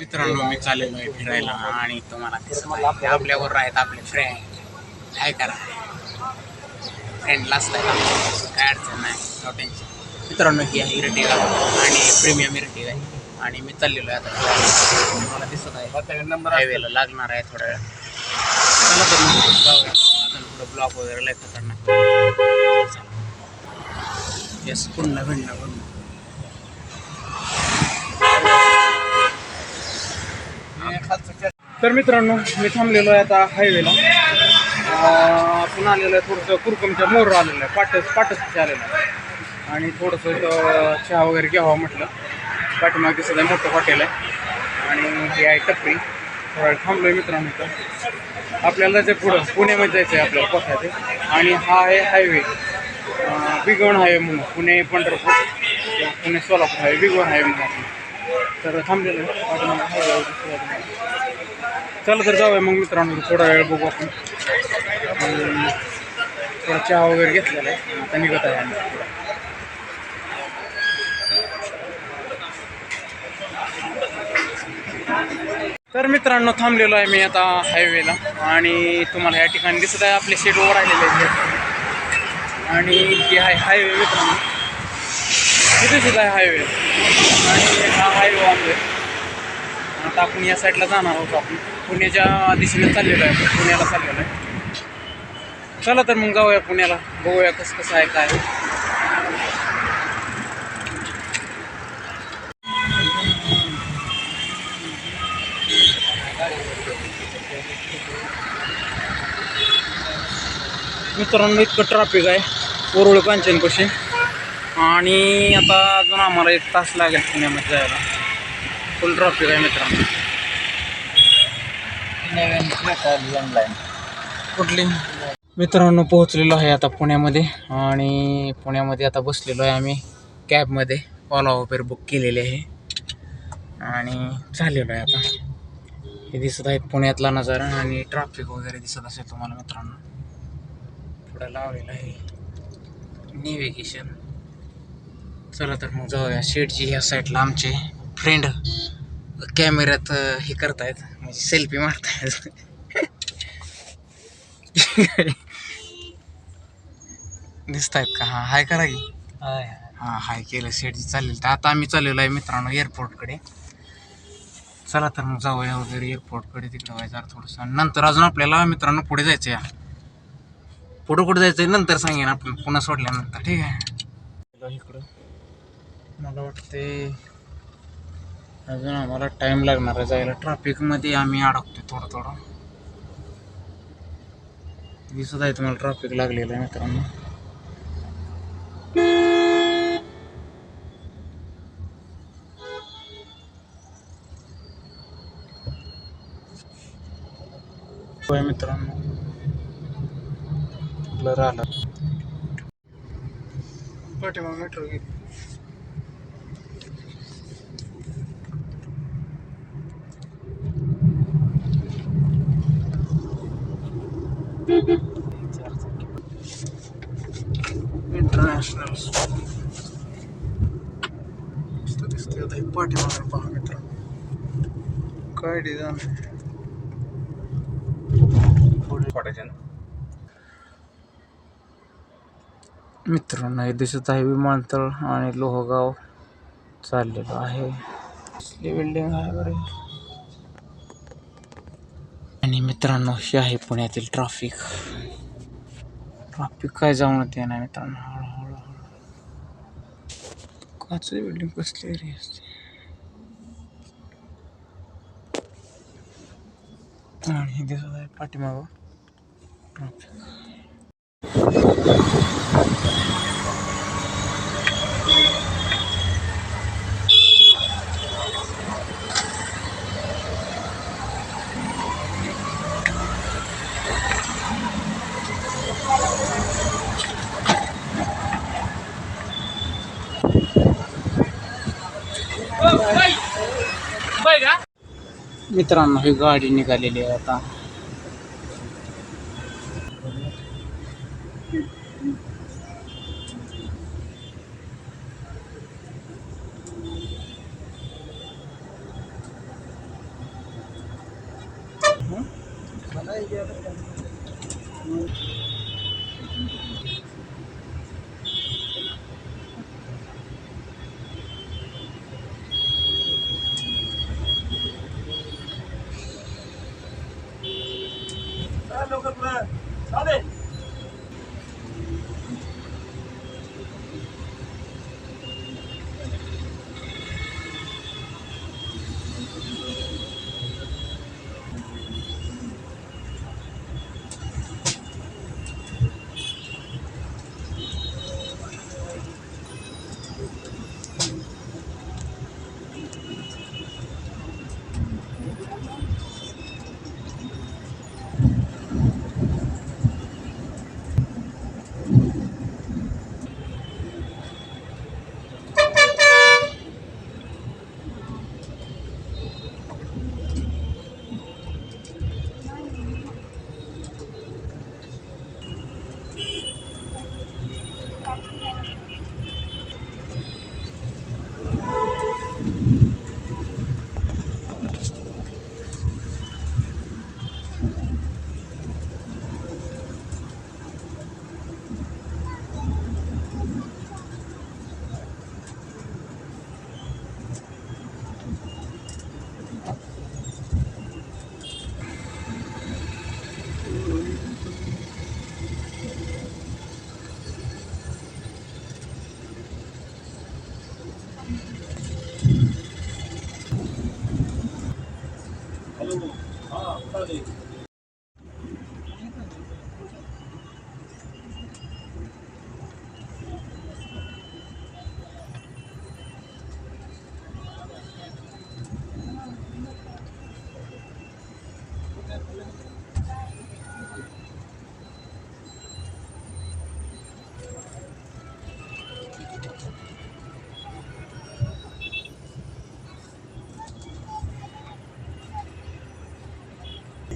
मित्रांनो मी चाललेलो आहे फिरायला आणि तुम्हाला दिसत आहे. हे आहेत आपले फ्रेंड काय करा? फ्रेंडला आहे काय अडचण नाही. नो टेन्शन मित्रांनो ही आहे इरटिगा आणि प्रीमियम इरटिगा आहे. आणि मी चाललेलो आहे आता. मला दिसत आहे. नंबर हायवेला लागणार आहे थोड्या वेळा चला तर मग जाऊया. पुढं ब्लॉक वगैरे लय खतरनाक. येस पुन्हा भिन्न पुन्हा तर मित्रांनो मी थांबलेलो आहे आता हायवेला आपण आलेलो आहे थोडंसं कुरकुमच्या मोर आलेलं आहे पाटस पाटस आलेलं आहे. आणि थोडंसं इथं चहा वगैरे घ्यावा म्हटलं. पाठीमागे सध्या मोठं हॉटेल आहे. आणि हे आहे टपरी. थोडा वेळ थांबलो आहे मित्रांनो इथं. आपल्याला जायचं पुढं. पुण्यामध्ये जायचं आहे आपल्याला पोचायचं आणि हा आहे हायवे बिगवण हायवे म्हणून. पुणे पंढरपूर. किंवा पुणे सोलापूर हायवे बिगवण हायवे म्हणून तर थांबलेलं आहे पाठीमागे highway आहे, दिसतोय तुम्हाला. चल तर जाऊया मग मित्रांनो थोडा वेळ बघू आपण. अं, थोडा चहा वगैरे घेतलेला आहे. आता निघत आहे आम्ही. तर मित्रांनो थांबलेलो आहे मी आता हायवेला आणि तुम्हाला या ठिकाणी दिसत आहे आपले शेड ओवर राहिलेले आहेत. आणि हे आहे हायवे मित्रांनो. हे दिसत आहे हायवे आणि हा हायवे आणतोय आता आपण या साईडला जाणार आहोत आपण. पुण्याच्या दिशेने चाललेलो आहे पुण्याला चाललेलो आहे. चला तर मग जाऊया पुण्याला. बघूया कसं कसं आहे काय मित्रांनो इतकं ट्रॅफिक आहे. ओरुळ कांचन कशी आणि आता अजून आम्हाला एक तास लागेल पुण्यामध्ये जायला. फुल ट्रॅफिक आहे मित्रांनो. कुठली? मित्रांनो पोहोचलेलो आहे आता पुण्यामध्ये आणि पुण्यामध्ये आता बसलेलो आहे आम्ही. कॅबमध्ये ओला उबेर बुक केलेले आहे. आणि चाललेलो आहे आता. हे दिसत आहे पुण्यातला नजारा आणि ट्रॅफिक वगैरे दिसत असेल तुम्हाला मित्रांनो. पुढं लावलेलं आहे. नेव्हिगेशन चला तर मग जाऊया. शेटजी ह्या साईडला आमचे. फ्रेंड कॅमेऱ्यात हे करतायत म्हणजे सेल्फी मारतायत. दिसत आहेत का? हां हाय करा की. हां हाय केलं शेटजी चालेल तर आता आम्ही चाललेलो आहे मित्रांनो एअरपोर्टकडे चला तर मग जाऊया वगैरे एअरपोर्टकडे तिकडे व्हायचं थोडंसं. नंतर अजून आपल्याला मित्रांनो पुढे जायचं आहे पुढं कुठं जायचं आहे नंतर सांगेन आपण. पुन्हा सोडल्यानंतर ठीक आहे? इकडं. मला वाटते अजून आम्हाला टाईम लागणार आहे जायला. ट्रॅफिकमध्ये आम्ही अडकतो थोडं थोडं. दिसत आहे तुम्हाला ट्रॅफिक लागलेलं आहे मित्रांनो. होय मित्रांनो. ब्लर आला पाठीमा मेट्रो गेली. इंटरनॅशनल दिसते आता पाठीमागे पहा मित्र काय डिझाईन मित्रांनो हे दिसत आहे विमानतळ आणि लोहगाव चाललेलं आहे. बिल्डिंग आहे. बरे आणि मित्रांनो हे आहे पुण्यातील ट्रॅफिक ट्रॅफिक काय जाऊन ते नाही मित्रांनो? हळूहळू हळू काचची बिल्डिंग कसली एरिया असते आणि हे दिसत आहे पाठीमागं. ट्रॅफिक मित्रांनो ही गाडी निघालेली आहे आता.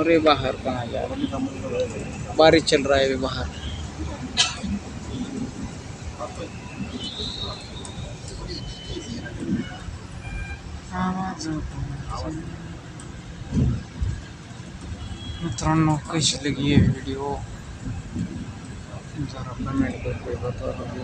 अरे बाहर कहाँ जा रहे बारिश चल रहा है अभी बाहर। मित्रांनो कशी लगी आहे व्हिडिओ जरा कमेंट करके बता दो